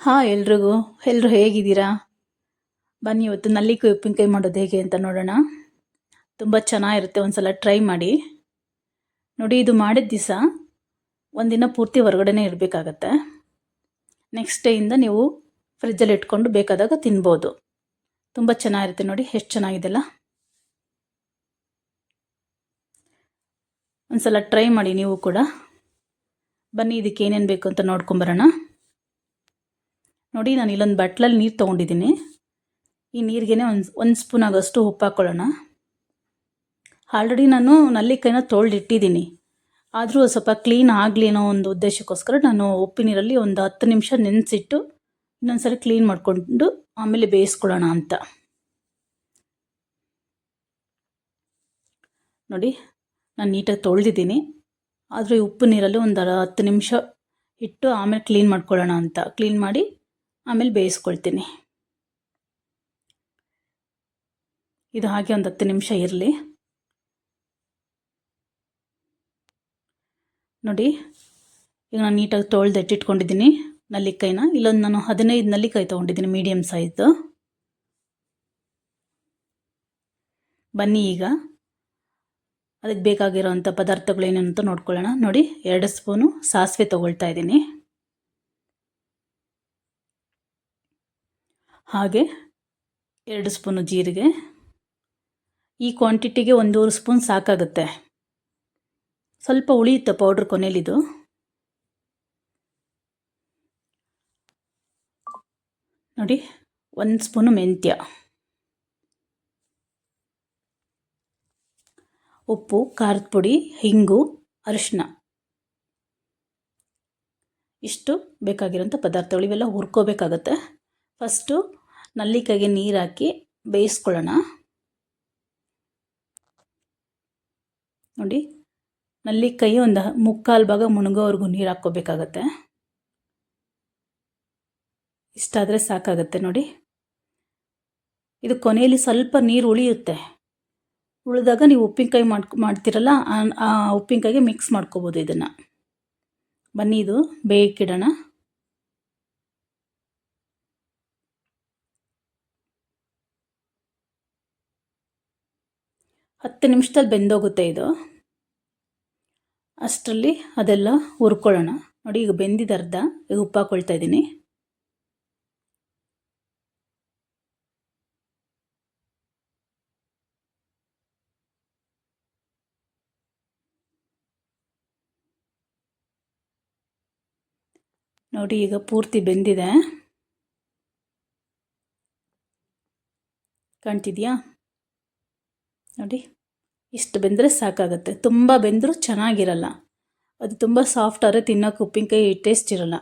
ಹಾಂ, ಎಲ್ರಿಗೂ. ಎಲ್ಲರೂ ಹೇಗಿದ್ದೀರಾ? ಬನ್ನಿ, ಇವತ್ತು ನಲ್ಲಿಕಾಯಿ ಉಪ್ಪಿನಕಾಯಿ ಮಾಡೋದು ಹೇಗೆ ಅಂತ ನೋಡೋಣ. ತುಂಬ ಚೆನ್ನಾಗಿರುತ್ತೆ ಒಂದು ಸಲ ಟ್ರೈ ಮಾಡಿ. ನೋಡಿ, ಇದು ಮಾಡಿದ ದಿವಸ ಒಂದಿನ ಪೂರ್ತಿ ಹೊರಗಡೆನೇ ಇರಬೇಕಾಗತ್ತೆ. ನೆಕ್ಸ್ಟ್ ಡೇಯಿಂದ ನೀವು ಫ್ರಿಜ್ಜಲ್ಲಿ ಇಟ್ಕೊಂಡು ಬೇಕಾದಾಗ ತಿನ್ಬೋದು. ತುಂಬ ಚೆನ್ನಾಗಿರುತ್ತೆ ನೋಡಿ, ಎಷ್ಟು ಚೆನ್ನಾಗಿದೆಲ್ಲ ಒಂದು ಸಲ ಟ್ರೈ ಮಾಡಿ ನೀವು ಕೂಡ. ಬನ್ನಿ, ಇದಕ್ಕೆ ಏನೇನು ಬೇಕು ಅಂತ ನೋಡ್ಕೊಂಬರೋಣ ನೋಡಿ, ನಾನು ಇಲ್ಲೊಂದು ಬಟ್ಲಲ್ಲಿ ನೀರು ತೊಗೊಂಡಿದ್ದೀನಿ. ಈ ನೀರಿಗೆ ಒಂದು ಒಂದು ಸ್ಪೂನ್ ಆಗೋಷ್ಟು ಉಪ್ಪು ಹಾಕ್ಕೊಳ್ಳೋಣ ಆಲ್ರೆಡಿ ನಾನು ನಲ್ಲಿಕಾಯಿನ ತೊಳೆದಿಟ್ಟಿದ್ದೀನಿ. ಆದರೂ ಸ್ವಲ್ಪ ಕ್ಲೀನ್ ಆಗಲಿ ಅನ್ನೋ ಒಂದು ಉದ್ದೇಶಕ್ಕೋಸ್ಕರ ನಾನು ಉಪ್ಪು ನೀರಲ್ಲಿ ಒಂದು ಹತ್ತು ನಿಮಿಷ ನೆನೆಸಿಟ್ಟು ಇನ್ನೊಂದ್ಸರಿ ಕ್ಲೀನ್ ಮಾಡಿಕೊಂಡು ಆಮೇಲೆ ಬೇಯಿಸ್ಕೊಳ್ಳೋಣ ಅಂತ. ನೋಡಿ, ನಾನು ನೀಟಾಗಿ ತೊಳೆದಿದ್ದೀನಿ. ಆದರೆ ಉಪ್ಪು ನೀರಲ್ಲಿ ಒಂದು ಹತ್ತು ನಿಮಿಷ ಇಟ್ಟು ಆಮೇಲೆ ಕ್ಲೀನ್ ಮಾಡ್ಕೊಳ್ಳೋಣ ಅಂತ. ಕ್ಲೀನ್ ಮಾಡಿ ಆಮೇಲೆ ಬೇಯಿಸ್ಕೊಳ್ತೀನಿ. ಇದು ಹಾಗೆ ಒಂದು ಹತ್ತು ನಿಮಿಷ ಇರಲಿ. ನೋಡಿ, ಈಗ ನಾನು ನೀಟಾಗಿ ತೊಳೆದು ಎಟ್ಟಿಟ್ಕೊಂಡಿದ್ದೀನಿ ನಲ್ಲಿಕಾಯಿನ ಇಲ್ಲೊಂದು ನಾನು ಹದಿನೈದು ನಲ್ಲಿಕಾಯಿ ತೊಗೊಂಡಿದ್ದೀನಿ ಮೀಡಿಯಮ್ ಸೈಜು ಬನ್ನಿ ಈಗ. ಅದಕ್ಕೆ ಬೇಕಾಗಿರೋವಂಥ ಪದಾರ್ಥಗಳು ಏನೇನು ಅಂತ ನೋಡ್ಕೊಳ್ಳೋಣ. ನೋಡಿ, ಎರಡು ಸ್ಪೂನು ಸಾಸಿವೆ ತೊಗೊಳ್ತಾ ಇದ್ದೀನಿ. ಹಾಗೆ ಎರಡು ಸ್ಪೂನು ಜೀರಿಗೆ. ಈ ಕ್ವಾಂಟಿಟಿಗೆ ಒಂದೂವರೆ ಸ್ಪೂನ್ ಸಾಕಾಗುತ್ತೆ. ಸ್ವಲ್ಪ ಉಳಿಯುತ್ತೆ ಪೌಡ್ರ್ ಕೊನೆಯಲ್ಲಿದು ನೋಡಿ, ಒಂದು ಸ್ಪೂನು ಮೆಂತ್ಯ. ಉಪ್ಪು, ಖಾರದ ಪುಡಿ, ಹಿಂಗು ಅರಿಶಿನ ಇಷ್ಟು ಬೇಕಾಗಿರೋಂಥ ಪದಾರ್ಥಗಳು ಇವೆಲ್ಲ ಹುರ್ಕೋಬೇಕಾಗತ್ತೆ. ಫಸ್ಟು ನಲ್ಲಿಕಾಯಿಗೆ ನೀರು ಹಾಕಿ ಬೇಯಿಸ್ಕೊಳ್ಳೋಣ. ನೋಡಿ ನಲ್ಲಿಕಾಯಿ ಒಂದು ಮುಕ್ಕಾಲು ಭಾಗ ಮುಳುಗೋವರೆಗೂ ನೀರು ಹಾಕ್ಕೋಬೇಕಾಗತ್ತೆ. ಇಷ್ಟಾದರೆ ಸಾಕಾಗತ್ತೆ ನೋಡಿ. ಇದು ಕೊನೆಯಲ್ಲಿ ಸ್ವಲ್ಪ ನೀರು ಉಳಿಯುತ್ತೆ. ಉಳಿದಾಗ ನೀವು ಉಪ್ಪಿನಕಾಯಿ ಮಾಡ್ಕೊ, ಮಾಡ್ತೀರಲ್ಲ, ಆ ಉಪ್ಪಿನಕಾಯಿಗೆ ಮಿಕ್ಸ್ ಮಾಡ್ಕೋಬೋದು ಇದನ್ನು. ಬನ್ನಿ ಇದು ಬೇಯಕ್ಕಿಡೋಣ ಹತ್ತು ನಿಮಿಷದಲ್ಲಿ ಬೆಂದೋಗುತ್ತೆ ಇದು. ಅಷ್ಟರಲ್ಲಿ ಅದೆಲ್ಲ ಹುರ್ಕೊಳ್ಳೋಣ. ನೋಡಿ, ಈಗ ಬೆಂದಿದ ಅರ್ಧ. ಈಗ ಉಪ್ಪು ಹಾಕ್ಕೊಳ್ತಾ ಇದ್ದೀನಿ. ನೋಡಿ, ಈಗ ಪೂರ್ತಿ ಬೆಂದಿದೆ. ಕಾಣ್ತಿದ್ಯಾ? ನೋಡಿ, ಇಷ್ಟು ಬೆಂದರೆ ಸಾಕಾಗುತ್ತೆ. ತುಂಬ ಬೆಂದರೂ ಚೆನ್ನಾಗಿರಲ್ಲ. ಅದು ತುಂಬ ಸಾಫ್ಟ್ ಆದರೆ ತಿನ್ನೋಕೆ ಉಪ್ಪಿನಕಾಯಿ ಟೇಸ್ಟ್ ಇರಲ್ಲ.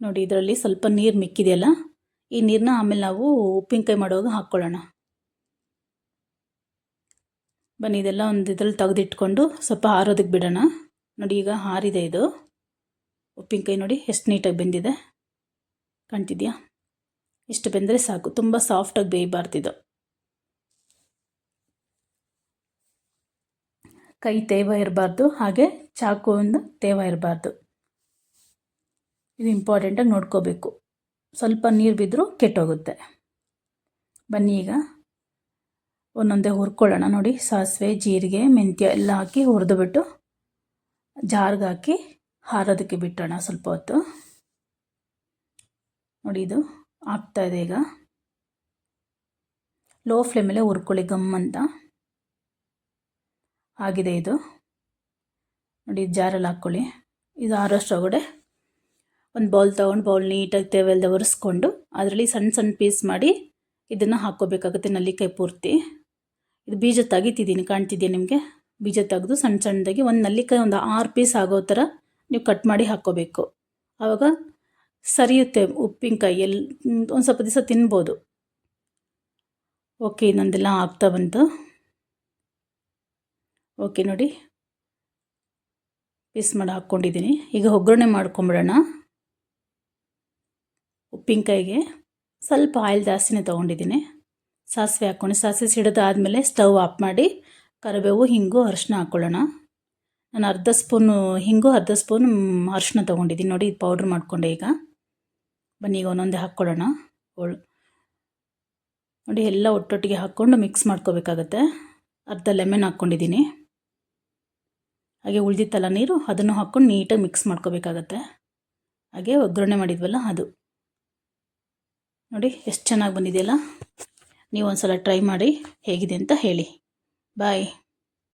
ನೋಡಿ, ಇದರಲ್ಲಿ ಸ್ವಲ್ಪ ನೀರು ಮಿಕ್ಕಿದೆಯಲ್ಲ, ಈ ನೀರನ್ನ ಆಮೇಲೆ ನಾವು ಉಪ್ಪಿನಕಾಯಿ ಮಾಡುವಾಗ ಹಾಕ್ಕೊಳ್ಳೋಣ. ಬನ್ನಿ, ಇದೆಲ್ಲ ಒಂದು ಇದ್ರಲ್ಲಿ ತೆಗೆದಿಟ್ಕೊಂಡು ಸ್ವಲ್ಪ ಹಾರೋದಕ್ಕೆ ಬಿಡೋಣ. ನೋಡಿ, ಈಗ ಹಾರಿದೆ ಇದು. ಉಪ್ಪಿನಕಾಯಿ ನೋಡಿ ಎಷ್ಟು ನೀಟಾಗಿ ಬೆಂದಿದೆ. ಕಾಣ್ತಿದ್ಯಾ? ಇಷ್ಟು ಬೆಂದರೆ ಸಾಕು. ತುಂಬ ಸಾಫ್ಟಾಗಿ ಬೇಯಬಾರ್ದಿದು ಕೈ ತೇವ ಇರಬಾರ್ದು, ಹಾಗೆ ಚಾಕುವಿಂದ ತೇವ ಇರಬಾರ್ದು. ಇದು ಇಂಪಾರ್ಟೆಂಟಾಗಿ ನೋಡ್ಕೋಬೇಕು. ಸ್ವಲ್ಪ ನೀರು ಬಿದ್ದರೂ ಕೆಟ್ಟೋಗುತ್ತೆ. ಬನ್ನಿ ಈಗ. ಒಂದೊಂದೇ ಹುರ್ಕೊಳ್ಳೋಣ ನೋಡಿ. ಸಾಸಿವೆ, ಜೀರಿಗೆ, ಮೆಂತ್ಯ ಎಲ್ಲ ಹಾಕಿ ಹುರಿದುಬಿಟ್ಟು ಜಾರ್ಗೆ ಹಾಕಿ ಹಾರೋದಕ್ಕೆ ಬಿಟ್ಟೋಣ ಸ್ವಲ್ಪ ಹೊತ್ತು. ನೋಡಿ ಇದು ಆಗ್ತಾಯಿದೆ ಈಗ. ಲೋ ಫ್ಲೇಮಲ್ಲೇ ಹುರ್ಕೊಳ್ಳಿ ಗಮ್ ಅಂತ. ಆಗಿದೆ ಇದು. ನೋಡಿ ಜಾರಲ್ಲಿ ಹಾಕ್ಕೊಳ್ಳಿ. ಇದು ಆರೋಷ್ಟೊಳಗಡೆ ಒಂದು ಬೌಲ್ ತೊಗೊಂಡು, ಬೌಲ್ ನೀಟಾಗಿ ತೇವೆಲ್ದೆ ಒರೆಸ್ಕೊಂಡು, ಅದರಲ್ಲಿ ಸಣ್ಣ ಸಣ್ಣ ಪೀಸ್ ಮಾಡಿ ಇದನ್ನು ಹಾಕ್ಕೋಬೇಕಾಗುತ್ತೆ ನಲ್ಲಿಕಾಯಿ ಪೂರ್ತಿ. ಇದು ಬೀಜ ತೆಗಿತಿದ್ದೀನಿ, ಕಾಣ್ತಿದೆಯಾ ನಿಮಗೆ? ಬೀಜ ತೆಗೆದು ಸಣ್ಣ ಸಣ್ಣದಾಗಿ ಒಂದು ನಲ್ಲಿಕಾಯಿ ಒಂದು ಆರು ಪೀಸ್ ಆಗೋ ಥರ ನೀವು ಕಟ್ ಮಾಡಿ ಹಾಕ್ಕೋಬೇಕು. ಆವಾಗ ಸರಿಯುತ್ತೆ ಉಪ್ಪಿನಕಾಯಿ ಎಲ್ಲಿ ಒಂದು ಸ್ವಲ್ಪ ದಿವಸ ತಿನ್ಬೋದು. ಓಕೆ ಇನ್ನೊಂದೆಲ್ಲ ಆಗ್ತಾ ಬಂತು. ಓಕೆ, ನೋಡಿ. ಪೀಸ್ ಮಾಡಿ ಹಾಕ್ಕೊಂಡಿದ್ದೀನಿ. ಈಗ ಒಗ್ಗರಣೆ ಮಾಡ್ಕೊಂಬಿಡೋಣ. ಉಪ್ಪಿನಕಾಯಿಗೆ ಸ್ವಲ್ಪ ಆಯಿಲ್ ಜಾಸ್ತಿನೇ ತೊಗೊಂಡಿದ್ದೀನಿ. ಸಾಸಿವೆ ಹಾಕ್ಕೊಂಡು, ಸಾಸಿವೆ ಸಿಡೋದಾದಮೇಲೆ ಸ್ಟವ್ ಆಫ್ ಮಾಡಿ ಕರಿಬೇವು, ಹಿಂಗು ಅರಿಶಿನ ಹಾಕ್ಕೊಳ್ಳೋಣ. ನಾನು ಅರ್ಧ ಸ್ಪೂನು, ಹಿಂಗು, ಅರ್ಧ ಸ್ಪೂನ್ ಅರಿಶಿನ ತೊಗೊಂಡಿದ್ದೀನಿ. ನೋಡಿ, ಇದು ಪೌಡ್ರ್ ಮಾಡಿಕೊಂಡೆ ಈಗ. ಬನ್ನಿ, ಈಗ ಒಂದೊಂದೇ ಹಾಕ್ಕೊಳ್ಳೋಣ. ಒಳ್, ನೋಡಿ, ಎಲ್ಲ ಒಟ್ಟೊಟ್ಟಿಗೆ ಹಾಕ್ಕೊಂಡು ಮಿಕ್ಸ್ ಮಾಡ್ಕೋಬೇಕಾಗತ್ತೆ. ಅರ್ಧ ಲೆಮನ್ ಹಾಕ್ಕೊಂಡಿದ್ದೀನಿ. ಹಾಗೆ ಉಳಿದಿತ್ತಲ್ಲ ನೀರು, ಅದನ್ನು ಹಾಕ್ಕೊಂಡು ನೀಟಾಗಿ ಮಿಕ್ಸ್ ಮಾಡ್ಕೋಬೇಕಾಗತ್ತೆ. ಹಾಗೆ ಒಗ್ಗರಣೆ ಮಾಡಿದ್ವಲ್ಲ ಅದು. ನೋಡಿ, ಎಷ್ಟು ಚೆನ್ನಾಗಿ ಬಂದಿದೆಯಲ್ಲ? ನೀವು ಒಂದು ಸಲ ಟ್ರೈ ಮಾಡಿ ಹೇಗಿದೆ ಅಂತ ಹೇಳಿ. ಬಾಯ್